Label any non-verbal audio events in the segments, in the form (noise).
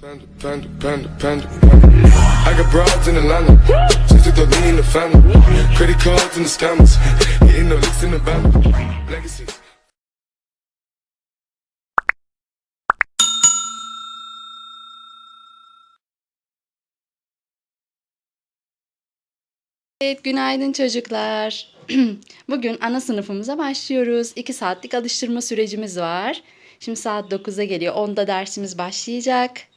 Panda, panda, panda, panda. I got broads in Atlanta. Just the lean in the family. Credit cards and the scammers. Getting no licks in the band. Legacies. Evet, günaydın çocuklar. (clears throat) Bugün ana sınıfımıza başlıyoruz. 2 saatlik alıştırma sürecimiz var. Şimdi saat 9'a geliyor. 10'da dersimiz başlayacak.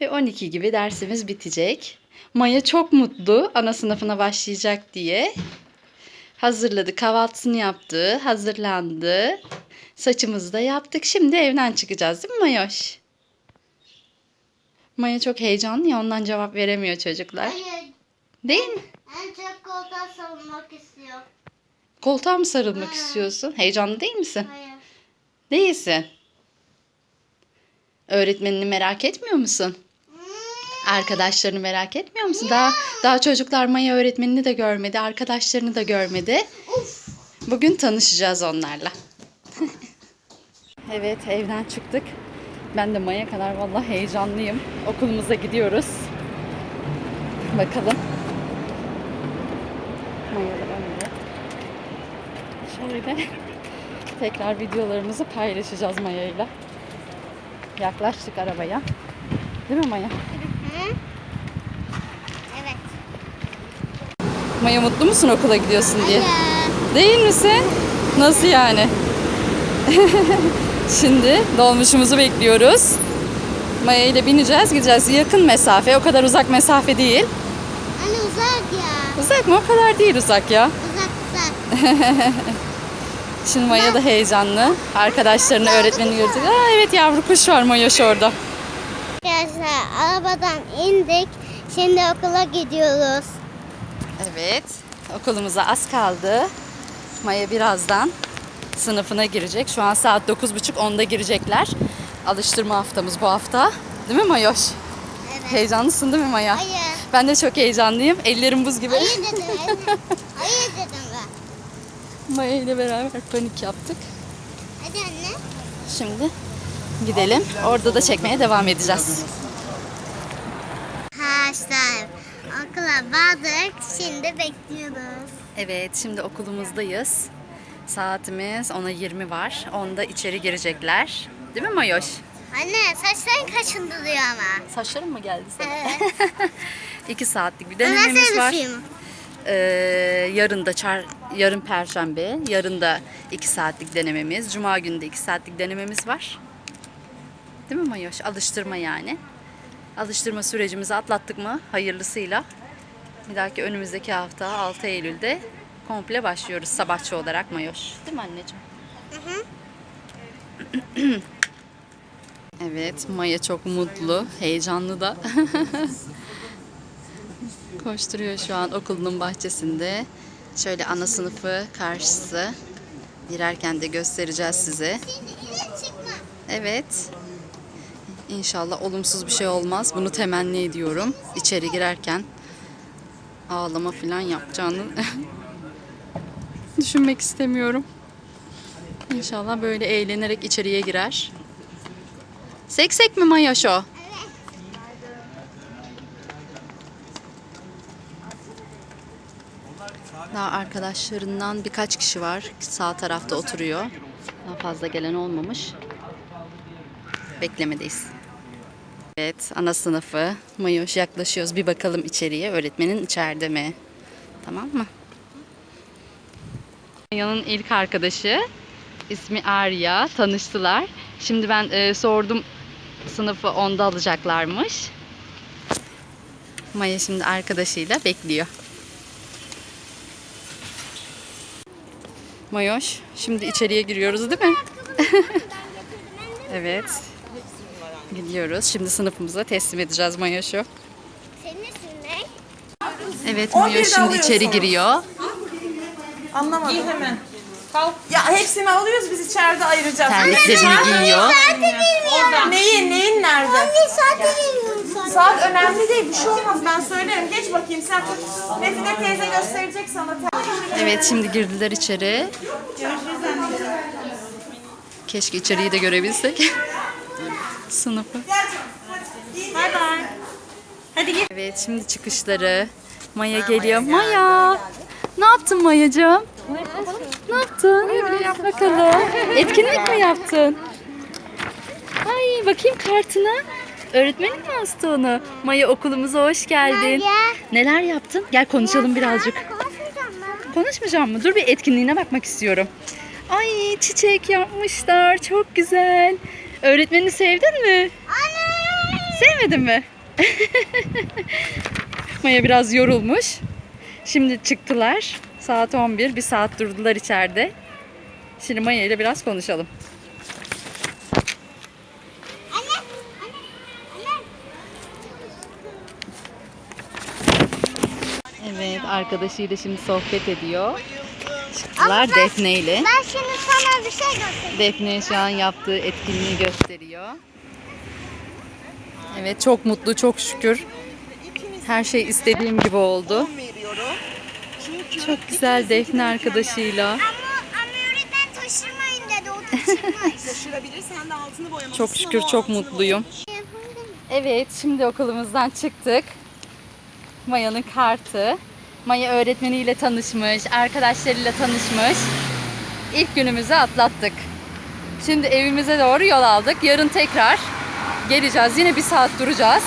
Ve 12 gibi dersimiz bitecek. Maya çok mutlu ana sınıfına başlayacak diye. Hazırladı, kahvaltısını yaptı, hazırlandı. Saçımızı da yaptık. Şimdi evden çıkacağız değil mi Mayoş? Maya çok heyecanlı ya ondan cevap veremiyor çocuklar. Hayır. Değil mi? En çok koltuğa savunmak istiyor. Koltuğa mı sarılmak istiyorsun? Heyecanlı değil misin? Hayır. Değilsin. Öğretmenini merak etmiyor musun? Arkadaşlarını merak etmiyor musun? Daha daha çocuklar Maya öğretmenini de görmedi, arkadaşlarını da görmedi. Bugün tanışacağız onlarla. evet, evden çıktık. Ben de Maya kadar vallahi heyecanlıyım. Okulumuza gidiyoruz. Bakalım. Maya da önde. Şöyle tekrar videolarımızı paylaşacağız Maya'yla. Yaklaştık arabaya. Değil mi Maya? Hı? Evet. Maya mutlu musun okula gidiyorsun diye? Hayır. Değil misin? Nasıl yani? (laughs) Şimdi dolmuşumuzu bekliyoruz. Maya ile bineceğiz, gideceğiz. Yakın mesafe, o kadar uzak mesafe değil. Anne uzak ya. Uzak mı? O kadar değil uzak ya. Uzak uzak. (laughs) Şimdi Maya da heyecanlı. Arkadaşlarını, öğretmenini görecek. Aa, evet yavru kuş var Mayoş orada. Arkadaşlar arabadan indik. Şimdi okula gidiyoruz. Evet. Okulumuza az kaldı. Maya birazdan sınıfına girecek. Şu an saat 9.30 10'da girecekler. Alıştırma haftamız bu hafta. Değil mi Mayoş? Evet. Heyecanlısın değil mi Maya? Hayır. Ben de çok heyecanlıyım. Ellerim buz gibi. Hayır dedim. Hayır dedim (laughs) ben. Maya ile beraber panik yaptık. Hadi anne. Şimdi gidelim. Orada da çekmeye devam edeceğiz. Arkadaşlar okula vardık. Şimdi bekliyoruz. Evet, şimdi okulumuzdayız. Saatimiz 10'a 20 var. 10'da içeri girecekler. Değil mi Mayoş? Anne saçların kaşındırıyor ama. Saçların mı geldi sana? Evet. (laughs) İki saatlik bir denememiz var. film? Ee, yarın da çar, yarın perşembe, yarın da iki saatlik denememiz, cuma günü de iki saatlik denememiz var. Değil mi Mayoş? Alıştırma yani. Alıştırma sürecimizi atlattık mı hayırlısıyla? Bir dahaki önümüzdeki hafta 6 Eylül'de komple başlıyoruz sabahçı olarak Mayoş. Değil mi anneciğim? (clears throat) evet, Maya çok mutlu, heyecanlı da. (laughs) Koşturuyor şu an okulunun bahçesinde. Şöyle ana sınıfı karşısı. Girerken de göstereceğiz size. Evet. İnşallah olumsuz bir şey olmaz. Bunu temenni ediyorum. İçeri girerken ağlama falan yapacağını (laughs) düşünmek istemiyorum. İnşallah böyle eğlenerek içeriye girer. Seksek mi Mayaş o? Daha arkadaşlarından birkaç kişi var. Sağ tarafta oturuyor. Daha fazla gelen olmamış. Beklemedeyiz. Evet, ana sınıfı. Mayoş yaklaşıyoruz. Bir bakalım içeriye. Öğretmenin içeride mi? Tamam mı? Maya'nın ilk arkadaşı. ismi Arya. Tanıştılar. Şimdi ben e, sordum sınıfı onda alacaklarmış. Maya şimdi arkadaşıyla bekliyor. Mayoş, şimdi içeriye giriyoruz değil mi? (laughs) evet. Gidiyoruz. Şimdi sınıfımıza teslim edeceğiz Mayoş'u. Senin isim ne? Evet 11'de Mayoş şimdi alıyorsun. içeri giriyor. Anlamadım. Giy hemen. Kalk. Ya hepsini alıyoruz biz içeride ayıracağız. Terliklerini giyiyor. Neyin neyin nerede? Geliyorum sonra. Saat önemli değil bir şey olmaz ben söylerim. Geç bakayım sen. Mefide teyze gösterecek sana. Evet şimdi girdiler içeri. Keşke içeriği de görebilsek. Sınıfı. Gel canım, hadi. Gir. Evet şimdi çıkışları. Maya geliyor. Maya. Ne yaptın Mayacığım? Ne yaptın? Bakalım. Etkinlik mi yaptın? Ay bakayım kartına. Öğretmenin mi astı onu? Maya okulumuza hoş geldin. Maya. Neler yaptın? Gel konuşalım birazcık. Konuşmayacağım mı? Dur bir etkinliğine bakmak istiyorum. Ay çiçek yapmışlar. Çok güzel. Öğretmenini sevdin mi? Sevmedin mi? Maya biraz yorulmuş. Şimdi çıktılar. Saat 11. Bir saat durdular içeride. Şimdi Maya ile biraz konuşalım. Anne. Anne. Anne. Evet arkadaşıyla şimdi sohbet ediyor. Çıktılar Defne ile. Ben şimdi sana bir şey göstereyim. Defne şu an yaptığı etkinliği gösteriyor. Evet çok mutlu, çok şükür. Her şey istediğim gibi oldu. Çok güzel Defne arkadaşıyla. (laughs) Çok şükür çok mutluyum. Evet şimdi okulumuzdan çıktık. Maya'nın kartı. Maya öğretmeniyle tanışmış, arkadaşlarıyla tanışmış. İlk günümüzü atlattık. Şimdi evimize doğru yol aldık. Yarın tekrar geleceğiz. Yine bir saat duracağız.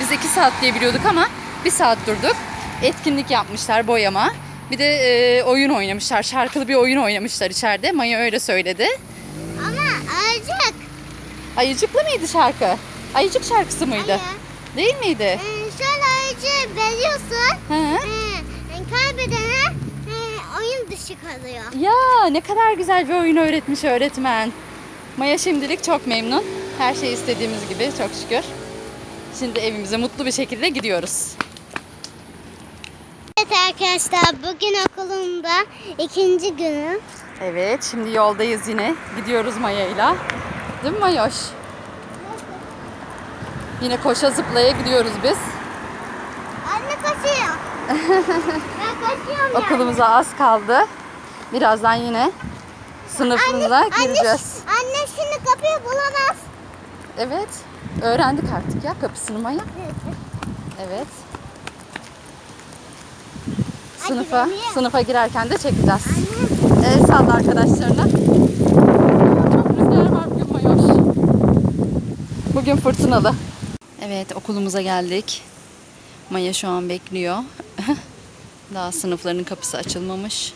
Biz iki saat diye biliyorduk ama bir saat durduk. Etkinlik yapmışlar boyama. Bir de e, oyun oynamışlar. Şarkılı bir oyun oynamışlar içeride. Maya öyle söyledi. ama azıcık. Ayıcıklı mıydı şarkı? Ayıcık şarkısı mıydı? Hayır. Değil miydi? Ee, şöyle ayrıca veriyorsun. Hı. Ee, kaybedene e, oyun dışı kalıyor. Ya ne kadar güzel bir oyun öğretmiş öğretmen. Maya şimdilik çok memnun. Her şey istediğimiz gibi çok şükür. Şimdi evimize mutlu bir şekilde gidiyoruz. Evet arkadaşlar bugün okulumda ikinci günüm. Evet şimdi yoldayız yine. Gidiyoruz Maya'yla. Değil mi Mayoş? Yine koşa zıplaya gidiyoruz biz. Anne kaçıyorum yani. Okulumuza az kaldı. Birazdan yine sınıfımıza gireceğiz. Anne, anne şimdi kapıyı bulamaz. Evet. Öğrendik artık ya kapısını Maya. Evet. Sınıfa, sınıfa girerken de çekeceğiz. El salla arkadaşlarına. Çok rüzgar var bugün Mayoş. Bugün fırtınalı. Evet okulumuza geldik. Maya şu an bekliyor. Daha sınıfların kapısı açılmamış.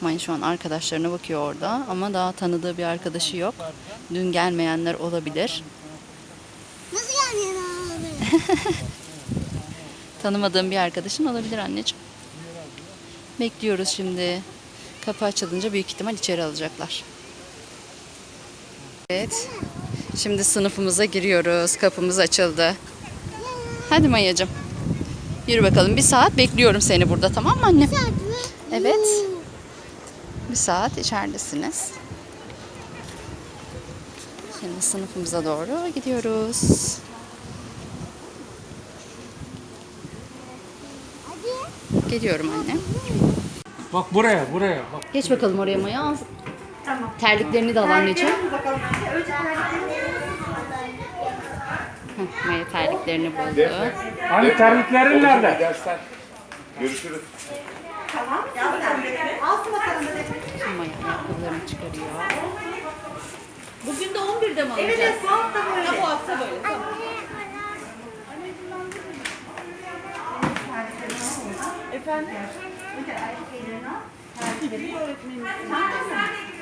Maya şu an arkadaşlarına bakıyor orada ama daha tanıdığı bir arkadaşı yok. Dün gelmeyenler olabilir. Nasıl yani abi? (laughs) Tanımadığım bir arkadaşın olabilir anneciğim. Bekliyoruz şimdi. Kapı açılınca büyük ihtimal içeri alacaklar. Evet. Şimdi sınıfımıza giriyoruz. Kapımız açıldı. Hadi Mayacığım. Yürü bakalım. Bir saat bekliyorum seni burada tamam mı annem? Evet. Bir saat içeridesiniz. Şimdi sınıfımıza doğru gidiyoruz. Geliyorum anne. Bak buraya, buraya. Bak. Geç bakalım oraya Maya. Tamam. Terliklerini de al anneciğim. Heh, Maya terliklerini buldu. Hani terliklerin nerede? Dersler. Görüşürüz. Şimdi Maya ayakkabılarını çıkarıyor. Bugün de 11'de mi alacağız? Evet, bu hafta böyle. bu hafta böyle. Tamam. Efendim?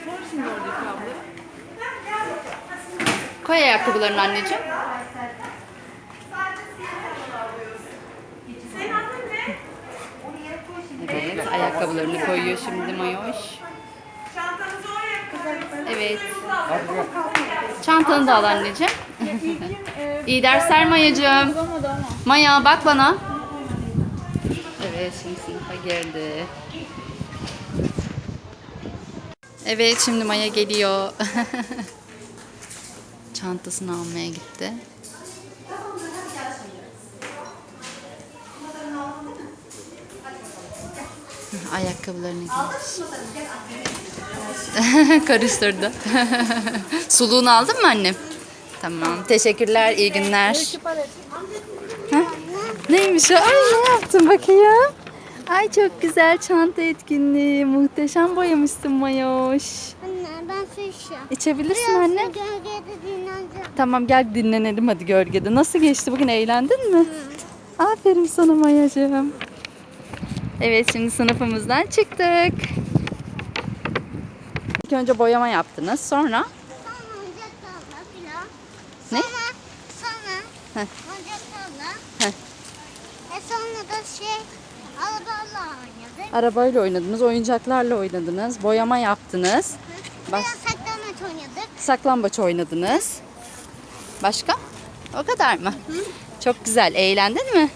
Sor şimdi oradaki abla. Koy ayakkabılarını anneciğim. Evet, ayakkabılarını koyuyor şimdi Mayoş. Evet. Çantanı da al anneciğim. (laughs) İyi dersler Mayacığım. Maya bak bana. Evet şimdi sınıfa girdi. Evet şimdi Maya geliyor. (laughs) Çantasını almaya gitti. Ayakkabılarını. Karıştırdı. (laughs) Suluğunu aldın mı annem? Tamam. Teşekkürler. iyi günler. Heh, Neymiş o? Ay ne yaptın bakayım? Ay çok güzel çanta etkinliği. Muhteşem boyamışsın Mayoş. Anne ben su içiyorum. İçebilirsin Biraz anne. gölgede dinleneceğim. Tamam gel dinlenelim hadi gölgede. Nasıl geçti bugün eğlendin mi? Aferin sana Mayacığım. Evet şimdi sınıfımızdan çıktık. İlk önce boyama yaptınız. Sonra Sonra oyuncaklarla filan. Ne? Sonra, sonra Heh. oyuncaklarla. Heh. E sonra da şey arabalarla oynadık. arabayla oynadınız, oyuncaklarla oynadınız, boyama yaptınız. Baş- Biraz saklambaç oynadık. Saklambaç oynadınız. Başka? O kadar mı? Çok güzel. Eğlendin mi?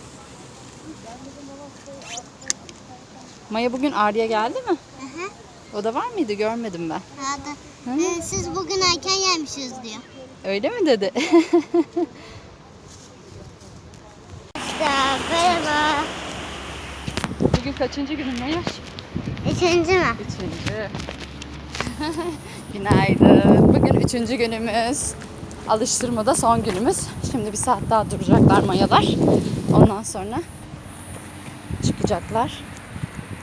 Maya bugün Arya geldi mi? Hı hı. O da var mıydı? Görmedim ben. Hadi. Ee, siz bugün erken gelmişiz diyor. Öyle mi dedi? (laughs) Merhaba. bugün kaçıncı günün Maya? Üçüncü mü? Üçüncü. (laughs) Günaydın. Bugün üçüncü günümüz. Alıştırmada son günümüz. Şimdi bir saat daha duracaklar mayalar. Ondan sonra çıkacaklar.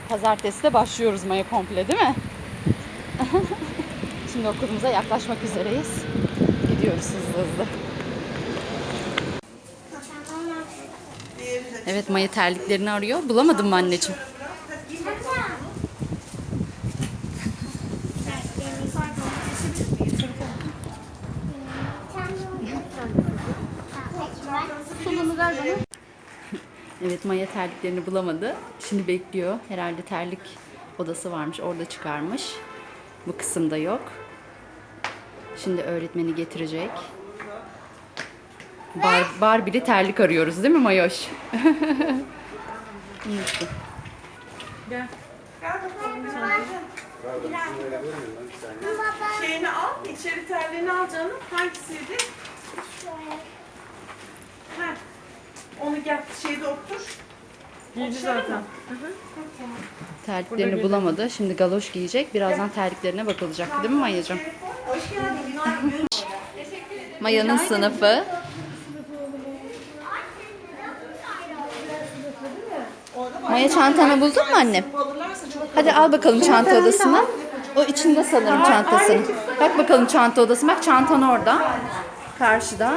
Pazartesi de başlıyoruz maya komple değil mi? Şimdi okulumuza yaklaşmak üzereyiz. Gidiyoruz hızlı hızlı. Evet Maya terliklerini arıyor. Bulamadın mı anneciğim? Evet Maya terliklerini bulamadı. Şimdi bekliyor. Herhalde terlik odası varmış. Orada çıkarmış. Bu kısımda yok. Şimdi öğretmeni getirecek. Bar, Barbie'li terlik arıyoruz değil mi Mayoş? (laughs) Unuttum. Gel. Gel bakalım. Şeyini al, içeri terliğini al canım. Hangisiydi? Heh. Onu gel, şeyde otur. Giydi zaten. Terliklerini bulamadı. Şimdi galoş giyecek. Birazdan terliklerine bakılacak. Değil mi Maya'cığım? Hoş geldin. Günaydın. (laughs) Maya'nın sınıfı. Maya çantanı buldun mu annem? Hadi al bakalım çanta odasına. O içinde sanırım çantasını. Bak bakalım çanta odası. Bak çantan orada. Karşıda.